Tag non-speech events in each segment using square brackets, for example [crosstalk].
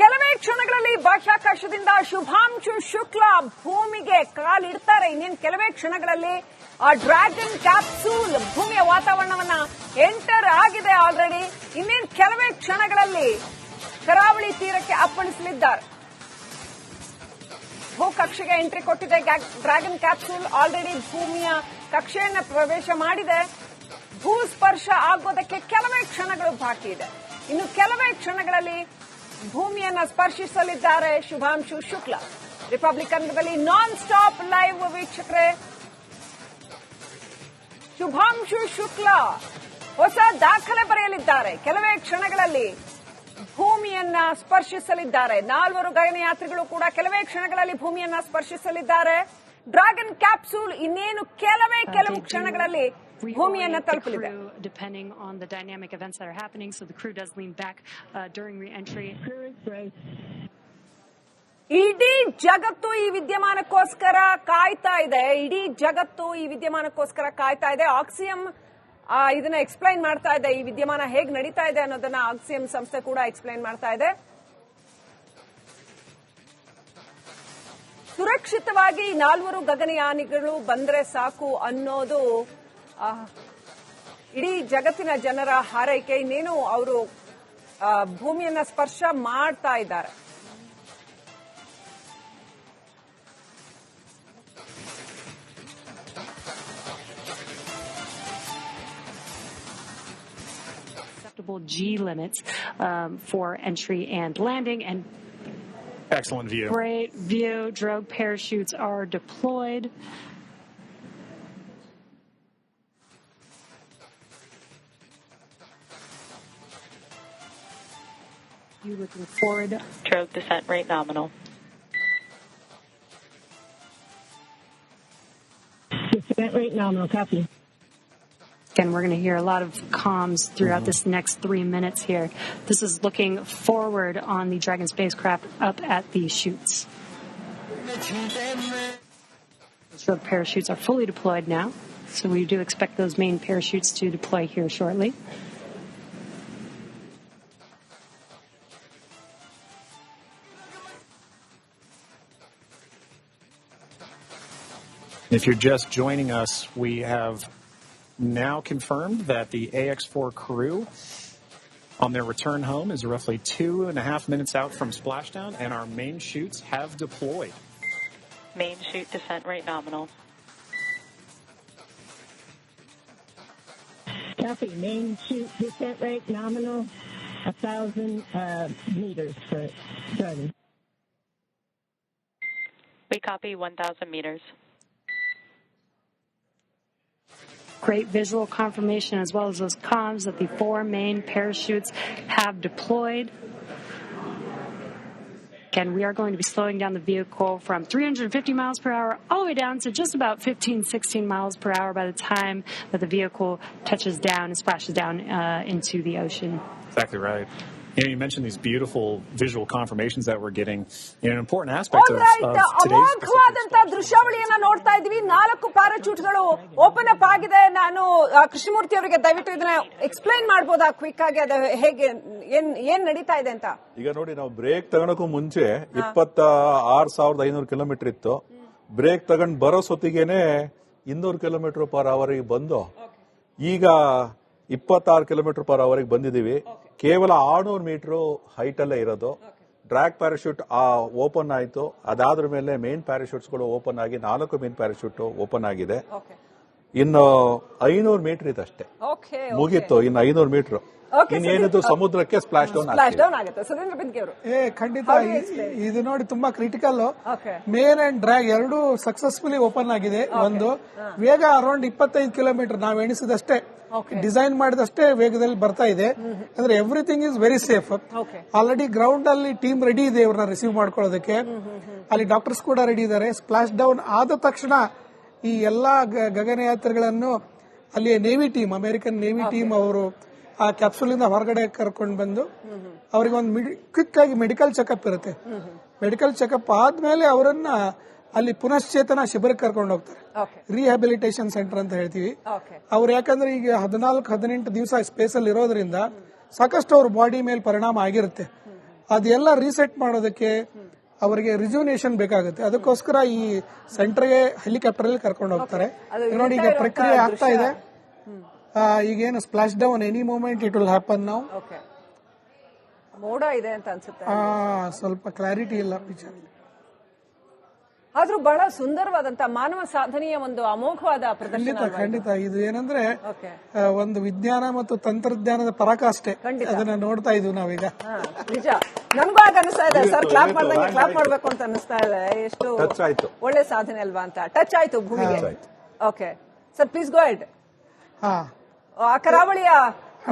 ಕೆಲವೇ ಕ್ಷಣಗಳಲ್ಲಿ ಬಾಹ್ಯಾಕಾಶದಿಂದ ಶುಭಾಂಶು ಶುಕ್ಲ ಭೂಮಿಗೆ ಕಾಲಿಡ್ತಾರೆ. ಇನ್ನೇನು ಕೆಲವೇ ಕ್ಷಣಗಳಲ್ಲಿ ಆ ಡ್ರ್ಯಾಗನ್ ಕ್ಯಾಪ್ಸೂಲ್ ಭೂಮಿಯ ವಾತಾವರಣವನ್ನ ಎಂಟರ್ ಆಗಿದೆ ಆಲ್ರೆಡಿ. ಇನ್ನೇನು ಕೆಲವೇ ಕ್ಷಣಗಳಲ್ಲಿ ಕರಾವಳಿ ತೀರಕ್ಕೆ ಅಪ್ಪಳಿಸಲಿದ್ದಾರೆ. ಭೂ ಕಕ್ಷೆಗೆ ಎಂಟ್ರಿ ಕೊಟ್ಟಿದೆ. ಡ್ರ್ಯಾಗನ್ ಕ್ಯಾಪ್ಸೂಲ್ ಆಲ್ರೆಡಿ ಭೂಮಿಯ ಕಕ್ಷೆಯನ್ನು ಪ್ರವೇಶ ಮಾಡಿದೆ. ಭೂ ಸ್ಪರ್ಶ ಆಗೋದಕ್ಕೆ ಕೆಲವೇ ಕ್ಷಣಗಳು ಬಾಕಿ ಇದೆ. ಇನ್ನು ಕೆಲವೇ ಕ್ಷಣಗಳಲ್ಲಿ ಭೂಮಿಯನ್ನ ಸ್ಪರ್ಶಿಸಲಿದ್ದಾರೆ ಶುಭಾಂಶು ಶುಕ್ಲ. ರಿಪಬ್ಲಿಕ್ ಕನ್ನಡದಲ್ಲಿ ನಾನ್ ಸ್ಟಾಪ್ ಲೈವ್ ವೀಕ್ಷಕರೇ. ಶುಭಾಂಶು ಶುಕ್ಲಾ. ಹೊಸ ದಾಖಲೆ ಬರೆಯಲಿದ್ದಾರೆ. ಕೆಲವೇ ಕ್ಷಣಗಳಲ್ಲಿ ಭೂಮಿಯನ್ನ ಸ್ಪರ್ಶಿಸಲಿದ್ದಾರೆ. ನಾಲ್ವರು ಗಗನಯಾತ್ರಿಗಳು ಕೂಡ ಕೆಲವೇ ಕ್ಷಣಗಳಲ್ಲಿ ಭೂಮಿಯನ್ನ ಸ್ಪರ್ಶಿಸಲಿದ್ದಾರೆ. ಡ್ರಾಗನ್ ಕ್ಯಾಪ್ಸೂಲ್ ಇನ್ನೇನು ಕೆಲವೇ ಕೆಲವು ಕ್ಷಣಗಳಲ್ಲಿ ಭೂಮಿಯನ್ನ ತಲುಪಲಿದೆ depending on the dynamic events that are happening. So the crew does lean back uh, during reentry. ಇಡೀ ಜಗತ್ತು ಈ ವಿದ್ಯಮಾನಕ್ಕೋಸ್ಕರ ಕಾಯ್ತಾ ಇದೆ. ಇಡೀ ಜಗತ್ತು ಈ ವಿದ್ಯಮಾನಕ್ಕೋಸ್ಕರ ಕಾಯ್ತಾ ಇದೆ. ಆಕ್ಸಿಯಂ ಇದನ್ನ ಎಕ್ಸ್ಪ್ಲೈನ್ ಮಾಡ್ತಾ ಇದೆ. ಈ ವಿದ್ಯಮಾನ ಹೇಗೆ ನಡೀತಾ ಇದೆ ಅನ್ನೋದನ್ನ ಆಕ್ಸಿಯಂ ಸಂಸ್ಥೆ ಕೂಡ ಎಕ್ಸ್ಪ್ಲೈನ್ ಮಾಡ್ತಾ ಇದೆ. ಸುರಕ್ಷಿತವಾಗಿ ನಾಲ್ವರು ಗಗನಯಾನಿಗಳು ಬಂದ್ರೆ ಸಾಕು ಅನ್ನೋದು ಇಡೀ ಜಗತ್ತಿನ ಜನರ ಹಾರೈಕೆ ಇನ್ನೇನು ಅವರು ಭೂಮಿಯನ್ನ ಸ್ಪರ್ಶ ಮಾಡ್ತಾ ಇದ್ದಾರೆ Acceptable G limits um, for entry and landing. And Excellent view. great view. Drogue parachutes are deployed. You looking forward Stroke descent rate nominal. Descent rate nominal, copy. Again, we're going to hear a lot of comms throughout mm-hmm. this next three minutes here. This is looking forward on the Dragon spacecraft up at the chutes. So the parachutes are fully deployed now. So we do expect those main parachutes to deploy here shortly. If you're just joining us, we have now confirmed that the AX4 crew on their return home is roughly two and a half minutes out from splashdown, and our main chutes have deployed. Main chute descent rate nominal. Copy. Main chute descent rate nominal, a thousand uh, meters for Dragon. We copy 1,000 meters. Great visual confirmation as well as those comms that the four main parachutes have deployed. Again, we are going to be slowing down the vehicle from 350 miles per hour all the way down to just about 15, 16 miles per hour by the time that the vehicle touches down and splashes down uh, into the ocean. Exactly right. You know, you mentioned these beautiful visual confirmations that we're getting. You know, an important aspect of, of today's ಅಮೋಘವಾದಂತ Pacific ದೃಶ್ಯಾವಳಿಯನ್ನ ನೋಡ್ತಾ ಇದ್ದೀವಿ. ನಾಲ್ಕು ಪ್ಯಾರಾಚೂಟ್ಗಳು open up ಆಗಿದೆ. ನಾನು ಆ, ಕೃಷ್ಣಮೂರ್ತಿ ಅವರಿಗೆ ದಯವಿಟ್ಟು ಇದನ್ನ explain ಮಾಡ್ಬೋದಾ ಕ್ವಿಕ್ ಆಗಿ? ಅದು ಹೇಗೆ ಏನ್ ಏನ್ ನಡೀತಾ ಇದೆ ಅಂತ? ಈಗ ನೋಡಿ ನಾವು ಬ್ರೇಕ್ ತಗೊಳಕ್ಕೂ ಮುಂಚೆ ಇಪ್ಪತ್ತ ಆರ್ ಸಾವಿರದ ಐನೂರು ಕಿಲೋಮೀಟರ್ ಇತ್ತು. ಬ್ರೇಕ್ ತಗೊಂಡ್ ಬರೋ ಸೊತ್ತಿಗೆನೆ ಇನ್ನೂರು ಕಿಲೋಮೀಟರ್ ಪರ್ ಅವರಿಗೆ ಬಂದು ಈಗ ಇಪ್ಪತ್ತಾರು ಕಿಲೋಮೀಟರ್ ಪರ್ ಅವರಿಗೆ ಬಂದಿದೀವಿ ಕೇವಲ ಆರ್ನೂರು ಮೀಟರ್ ಹೈಟ್ ಅಲ್ಲೇ ಇರೋದು. ಡ್ರ್ಯಾಗ್ ಪ್ಯಾರಾಶೂಟ್ ಓಪನ್ ಆಯಿತು. ಅದಾದ್ರ ಮೇಲೆ ಮೇನ್ ಪ್ಯಾರಾಶೂಟ್ಸ್ಗಳು ಓಪನ್ ಆಗಿ ನಾಲ್ಕು ಮೇನ್ ಪ್ಯಾರಾಶೂಟ್ ಓಪನ್ ಆಗಿದೆ. ಇನ್ನು ಐನೂರು ಮೀಟರ್ ಇದೆ ಅಷ್ಟೇ ಮುಗೀತು ಇನ್ನು ಐನೂರು ಮೀಟರ್. ಇನ್ನೇನಿದು ಸಮುದ್ರಕ್ಕೆ ಸ್ಪ್ಲಾಶ್ ಡೌನ್ ಸ್ಪ್ಲಾಶ್ ಡೌನ್ ಆಗುತ್ತೆ. ಸುರೇಂದ್ರ ಅವರು ಏ ಖಂಡಿತ? ಇದು ನೋಡಿ ತುಂಬಾ ಕ್ರಿಟಿಕಲ್. ಮೇನ್ ಅಂಡ್ ಡ್ರ್ಯಾಗ್ ಎರಡು ಸಕ್ಸಸ್ಫುಲಿ ಓಪನ್ ಆಗಿದೆ. ಒಂದು ವೇಗ ಅರೌಂಡ್ ಇಪ್ಪತ್ತೈದು ಕಿಲೋಮೀಟರ್ ನಾವು ಎಣಿಸಿದಷ್ಟೇ. ಡಿಸೈನ್ ಮಾಡಿದಷ್ಟೇ ವೇಗದಲ್ಲಿ ಬರ್ತಾ ಇದೆ. ಅಂದ್ರೆ everything is very safe. Already ground ಅಲ್ಲಿ ಟೀಮ್ ರೆಡಿ ಇದೆ ಇವ್ರನ್ನ ರಿಸೀವ್ ಮಾಡ್ಕೊಳ್ಳೋದಕ್ಕೆ. ಅಲ್ಲಿ ಡಾಕ್ಟರ್ಸ್ ಕೂಡ ರೆಡಿ ಇದಾರೆ ಸ್ಪ್ಲಾಶ್ ಡೌನ್ ಆದ ತಕ್ಷಣ ಈ ಎಲ್ಲಾ ಗಗನಯಾತ್ರಿಗಳನ್ನು ಅಲ್ಲಿ navy team American navy team ಅವರು ಆ ಕ್ಯಾಪ್ಸೂಲ್ ಇಂದ ಹೊರಗಡೆ ಕರ್ಕೊಂಡು ಬಂದು ಅವರಿಗೆ ಒಂದು ಕ್ವಿಕ್ ಆಗಿ ಮೆಡಿಕಲ್ ಚೆಕಪ್ ಇರುತ್ತೆ. ಮೆಡಿಕಲ್ ಚೆಕಪ್ ಆದ್ಮೇಲೆ ಅವರನ್ನ ಅಲ್ಲಿ ಪುನಶ್ಚೇತನ ಶಿಬಿರಕ್ಕೆ ಕರ್ಕೊಂಡು ಹೋಗ್ತಾರೆ. ಓಕೆ ರಿಹ್ಯಾಬಿಲಿಟೇಷನ್ ಸೆಂಟರ್ ಅಂತ ಹೇಳ್ತೀವಿ. ಅವ್ರು ಯಾಕಂದ್ರೆ ಈಗ ಹದಿನಾಲ್ಕು ಹದಿನೆಂಟು ದಿವಸ ಸ್ಪೇಸ್ ಅಲ್ಲಿ ಇರೋದ್ರಿಂದ ಸಾಕಷ್ಟು ಅವ್ರ ಬಾಡಿ ಮೇಲೆ ಪರಿಣಾಮ ಆಗಿರುತ್ತೆ. ಅದೆಲ್ಲ ರೀಸೆಟ್ ಮಾಡೋದಕ್ಕೆ ಅವರಿಗೆ ರಿಜ್ಯೂನೇಷನ್ ಬೇಕಾಗುತ್ತೆ. ಅದಕ್ಕೋಸ್ಕರ ಈ ಸೆಂಟರ್ಗೆ ಹೆಲಿಕಾಪ್ಟರ್ ಅಲ್ಲಿ ಕರ್ಕೊಂಡು ಹೋಗ್ತಾರೆ. ನೋಡಿ ಈಗ ಪ್ರಕ್ರಿಯೆ ಆಗ್ತಾ ಇದೆ. ಈಗೇನು splash down any moment it will happen ನಾವು ಮೋಡ ಇದೆ ಅಂತ ಅನ್ಸುತ್ತೆ. ಸ್ವಲ್ಪ ಕ್ಲಾರಿಟಿ ಇಲ್ಲ ಪಿಕ್ಚರ್ ಆದ್ರೂ ಬಹಳ ಸುಂದರವಾದಂತ ಮಾನವ ಸಾಧನೆಯ ಒಂದು ಅಮೋಘವಾದ ಪ್ರದರ್ಶನ ಖಂಡಿತ ಖಂಡಿತ. ಇದು ಏನಂದ್ರೆ ಒಂದು ವಿಜ್ಞಾನ ಮತ್ತು ತಂತ್ರಜ್ಞಾನದ ಪರಾಕಾಷ್ಠೆ ಅದನ್ನ ನೋಡ್ತಾ ಇದ್ವಿ ನಾವೀಗ. ನಿಜ. ನನ್ಗೂ ಆಗ ಅನಿಸ್ತಾ ಇದೆ. ಸರ್ ಕ್ಲಾಪ್ ಮಾಡ್ದಂಗೆ ಕ್ಲಾಪ್ ಮಾಡ್ಬೇಕು ಅಂತ ಅನಿಸ್ತಾ ಇದೆ. ಎಷ್ಟು ಟಚ್ ಆಯ್ತು. ಒಳ್ಳೆ ಸಾಧನೆ ಅಲ್ವಾ ಅಂತ. ಟಚ್ ಆಯ್ತು ಭೂಮಿಗೆ ಓಕೆ ಸರ್ ಪ್ಲೀಸ್ ಗೋ ಹಾ. ಆ ಕರಾವಳಿಯ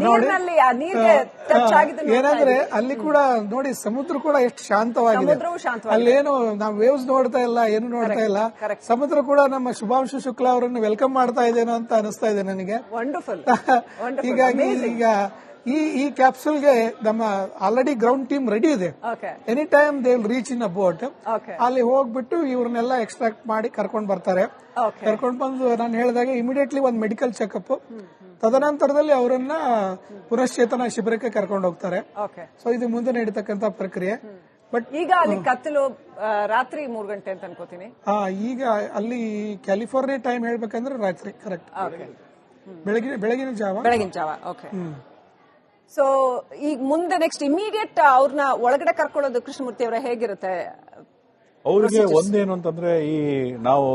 ನೀರಿನಲ್ಲಿ ಆ ನೀರಿಗೆ ಟಚ್ ಆಗಿದ್ದು ನೋಡ್ತಾ ಏನಂದ್ರೆ ಇದ್ದೀವಿ. ಅಲ್ಲಿ ಕೂಡ ನೋಡಿ ಸಮುದ್ರ ಕೂಡ ಎಷ್ಟು ಶಾಂತವಾಗಿದೆ. ಸಮುದ್ರವೂ ಶಾಂತವಾಗಿದೆ. ಅಲ್ಲೇನು ನಾವು ವೇವ್ಸ್ ನೋಡ್ತಾ ಇಲ್ಲ ಏನು ನೋಡ್ತಾ ಇಲ್ಲ. correct. ಸಮುದ್ರ ಕೂಡ ನಮ್ಮ ಶುಭಾಂಶು ಶುಕ್ಲಾ ಅವರನ್ನು ವೆಲ್ಕಮ್ ಮಾಡ್ತಾ ಇದೇನೋ ಅಂತ ಅನಿಸ್ತಾ ಇದೆ ನನಗೆ. ವಂಡರ್ಫುಲ್ [laughs] ಹೀಗಾಗಿ ಈಗ ಈ ಈ ಕ್ಯಾಪ್ಸೂಲ್ಗೆ ನಮ್ಮ ಆಲ್ರೆಡಿ ಗ್ರೌಂಡ್ ಟೀಮ್ ರೆಡಿ ಇದೆ. Any time they will reach in a boat ಅಲ್ಲಿ ಹೋಗ್ಬಿಟ್ಟು ಇವ್ರನ್ನೆಲ್ಲ ಎಕ್ಸ್ಟ್ರಾಕ್ಟ್ ಮಾಡಿ ಕರ್ಕೊಂಡ್ ಬರ್ತಾರೆ. ಕರ್ಕೊಂಡು ಬಂದು ನಾನು ಹೇಳಿದಾಗ ಇಮಿಡಿಯೇಟ್ಲಿ ಒಂದು ಮೆಡಿಕಲ್ ಚೆಕಪ್ ತದನಂತರದಲ್ಲಿ ಅವರನ್ನ ಪುನಶ್ಚೇತನ ಶಿಬಿರಕ್ಕೆ ಕರ್ಕೊಂಡು ಹೋಗ್ತಾರೆ. ಸೊ ಇದು ಮುಂದೆ ನಡೀತಕ್ಕಂತ ಪ್ರಕ್ರಿಯೆ. ಬಟ್ ಈಗ ಅಲ್ಲಿ ಕತ್ತಲು ರಾತ್ರಿ ಮೂರು ಗಂಟೆ ಅಂತ ಅನ್ಕೋತೀನಿ. ಈಗ ಅಲ್ಲಿ ಕ್ಯಾಲಿಫೋರ್ನಿಯಾ ಟೈಮ್ ಹೇಳ್ಬೇಕಂದ್ರೆ ರಾತ್ರಿ ಕರೆಕ್ಟ್ ಬೆಳಗಿನ ಬೆಳಗಿನ ಜಾವ? ಬೆಳಗಿನ ಜಾವ ಓಕೆ ಸೊ ಈಗ ಮುಂದೆ ನೆಕ್ಸ್ಟ್ ಇಮಿಡಿಯೇಟ್ ಅವ್ರನ್ನ ಒಳಗಡೆ ಕರ್ಕೊಳ್ಳೋದು ಕೃಷ್ಣಮೂರ್ತಿ ಅವರ ಹೇಗಿರುತ್ತೆ? ಅವ್ರಿಗೆ ಒಂದೇನು ಅಂತಂದ್ರೆ ಈ ನಾವು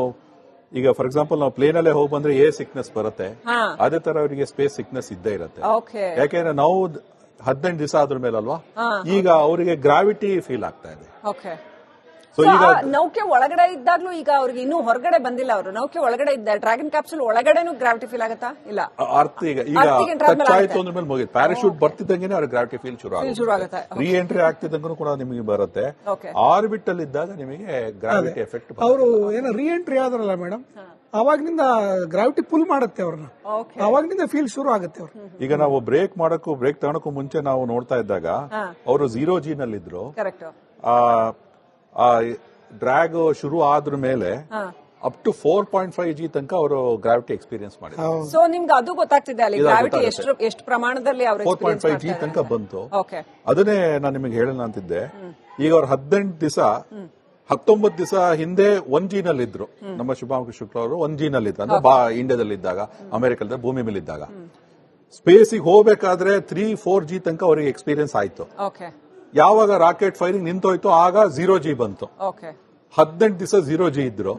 ಈಗ ಫಾರ್ ಎಕ್ಸಾಂಪಲ್ ನಾವು ಪ್ಲೇನ್ ಅಲ್ಲೇ ಹೋಗಿ ಬಂದ್ರೆ ಏ ಸಿಕ್ನೆಸ್ ಬರುತ್ತೆ. ಅದೇ ತರ ಅವರಿಗೆ ಸ್ಪೇಸ್ ಸಿಕ್ನೆಸ್ ಇದ್ದೇ ಇರುತ್ತೆ. ಯಾಕೆಂದ್ರೆ ನಾವು ಹದಿನೆಂಟು ದಿವಸ ಆದ್ರ ಅಲ್ವಾ ಈಗ ಅವರಿಗೆ ಗ್ರಾವಿಟಿ ಫೀಲ್ ಆಗ್ತಾ ಇದೆ. ಸೊ ಈಗ ನೌಕೆ ಒಳಗಡೆ ಇದ್ದಾಗ್ಲೂ ಈಗ ಅವ್ರಿಗೆ ಇನ್ನೂ ಹೊರಗಡೆ ಬಂದಿಲ್ಲ ಅವರು. ನೌಕೆ ಒಳಗಡೆ ಇದ್ದ ಡ್ರ್ಯಾಗನ್ ಕ್ಯಾಪ್ಸೂಲ್ ಒಳಗಡೆನೂ ಗ್ರಾವಿಟಿ ಫೀಲ್ ಆಗತ್ತಾ? ಇಲ್ಲ. ಅರ್ಥ ಈಗ ಈಗ ಟಚ್ ಆಯ್ತು ಅಂದ್ರ ಮೇಲೆ ಮುಗಿತು. ಪ್ಯಾರಾಶೂಟ್ ಬರ್ತಿದ್ದಂಗೆ ಅವ್ರಿಗೆ ಗ್ರಾವಿಟಿ ಫೀಲ್ ಶುರು ಶುರು ಆಗುತ್ತೆ. ರೀ ಎಂಟ್ರಿ ಆಗ್ತಿದ್ದಂಗೂ ಕೂಡ ನಿಮಗೆ ಬರುತ್ತೆ. ಆರ್ಬಿಟ್ ಅಲ್ಲಿ ಇದ್ದಾಗ ನಿಮಗೆ ಗ್ರಾವಿಟಿ ಎಫೆಕ್ಟ್ ಅವರು ಏನೋ ರೀ ಎಂಟ್ರಿ ಆದ್ರಲ್ಲ ಮೇಡಮ್ ಅವಾಗಿನಿಂದ ಗ್ರಾವಿಟಿ ಪುಲ್ ಮಾಡುತ್ತೆ ಅವ್ರನ್ನ. ಅವಾಗಿಂದ ಅವಾಗಿನಿಂದ ಫೀಲ್ ಶುರು ಆಗುತ್ತೆ ಅವ್ರು. ಈಗ ನಾವು ಬ್ರೇಕ್ ಮಾಡಕ್ಕೂ ಬ್ರೇಕ್ ತಗೊಳಕ್ಕೂ ಮುಂಚೆ ನಾವು ನೋಡ್ತಾ ಇದ್ದಾಗ ಅವರು ಜೀರೋ ಜಿ ನಲ್ಲಿದ್ರು. ಕರೆಕ್ಟ್ ಆ ಆ ಡ್ರ್ಯಾಗ್ ಶುರು ಆದ್ರ ಮೇಲೆ up to four point five G ತನಕ ಅವರು ಗ್ರಾವಿಟಿ ಎಕ್ಸ್ಪೀರಿಯನ್ಸ್ ಮಾಡಿದ್ರು. ಸೊ ನಿಮ್ಗೆ ಅದು ಗೊತ್ತಾಗ್ತಿದೆ ಅಲ್ಲಿ ಗ್ರಾವಿಟಿ ಎಷ್ಟು ಎಷ್ಟು ಪ್ರಮಾಣದಲ್ಲಿ ಅವರು ಫೋರ್ ಪಾಯಿಂಟ್ ಫೈವ್ ಜಿ ತನಕ ಬಂತು. ಓಕೆ ಅದನ್ನೇ ನಾನು ನಿಮಗೆ ಹೇಳೋಣ ಅಂತಿದ್ದೆ. ಈಗ ಅವ್ರು ಹದಿನೆಂಟು ದಿವಸ ಹತ್ತೊಂಬತ್ತು ದಿವಸ ಹಿಂದೆ ಒನ್ ಜಿ ನಲ್ಲಿ ಇದ್ರು ನಮ್ಮ ಶುಭಾಂಕ ಶುಕ್ಲ ಅವರು ಒನ್ ಜಿ ನಲ್ಲಿ ಇದ್ರು ಅಂದ್ರೆ ಬಾ ಇಂಡಿಯಾದಲ್ಲಿ ಇದ್ದಾಗ ಅಮೆರಿಕಾದಲ್ಲಿ ಭೂಮಿ ಮೇಲೆ ಇದ್ದಾಗ ಸ್ಪೇಸಿಗೆ ಹೋಗ್ಬೇಕಾದ್ರೆ ತ್ರೀ ಫೋರ್ ಜಿ ತನಕ ಅವರಿಗೆ ಎಕ್ಸ್ಪೀರಿಯನ್ಸ್ ಆಯ್ತು. ಓಕೆ ಯಾವಾಗ ರಾಕೆಟ್ ಫೈರಿಂಗ್ ನಿಂತೋಯ್ತು ಆಗ ಝೀರೋ ಜಿ ಬಂತು. ಓಕೆ. ಹದಿನೆಂಟು ದಿವಸ ಝೀರೋ ಜಿ ಇದ್ರು.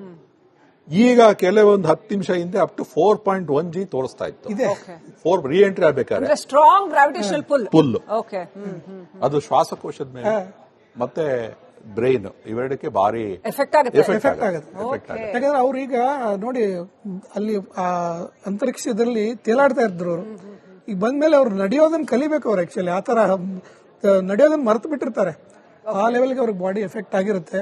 ಈಗ ಕೆಲವೊಂದು ಹತ್ತು ನಿಮಿಷ ಹಿಂದೆ up to four point one G ತೋರಿಸ್ತಾ ಇತ್ತು. ಇದೆ. ಫೋರ್ ರಿ ಎಂಟ್ರಿ ಆಗ್ಬೇಕಾದ್ರೆ. ಅಂದ್ರೆ ಸ್ಟ್ರಾಂಗ್ ಗ್ರಾವಿಟೇಷನ್ ಪುಲ್ ಪುಲ್ ಅದು ಶ್ವಾಸಕೋಶದ ಮೇಲೆ. ಮತ್ತೆ ಬ್ರೈನ್ ಇವೆರಡಕ್ಕೆ ಭಾರಿ ಎಫೆಕ್ಟ್ ಆಗುತ್ತೆ. ಎಫೆಕ್ಟ್ ಆಗುತ್ತೆ. ಯಾಕಂದ್ರೆ ಅವ್ರೀಗ ನೋಡಿ ಅಲ್ಲಿ ಆ ಅಂತರಿಕ್ಷದಲ್ಲಿ ತೇಲಾಡ್ತಾ ಇದ್ರು ಅವರು. ಈಗ ಬಂದ್ಮೇಲೆ ಅವ್ರು ನಡೆಯೋದನ್ನ ಕಲಿಬೇಕು ಅವ್ರು ಆಕ್ಚುಲಿ ಆತರ ನಡೆಯೋದನ್ನ ಮರೆತು ಬಿಟ್ಟಿರ್ತಾರೆ ಆ ಲೆವೆಲ್ಗೆ ಅವ್ರಿಗೆ ಬಾಡಿ ಎಫೆಕ್ಟ್ ಆಗಿರುತ್ತೆ.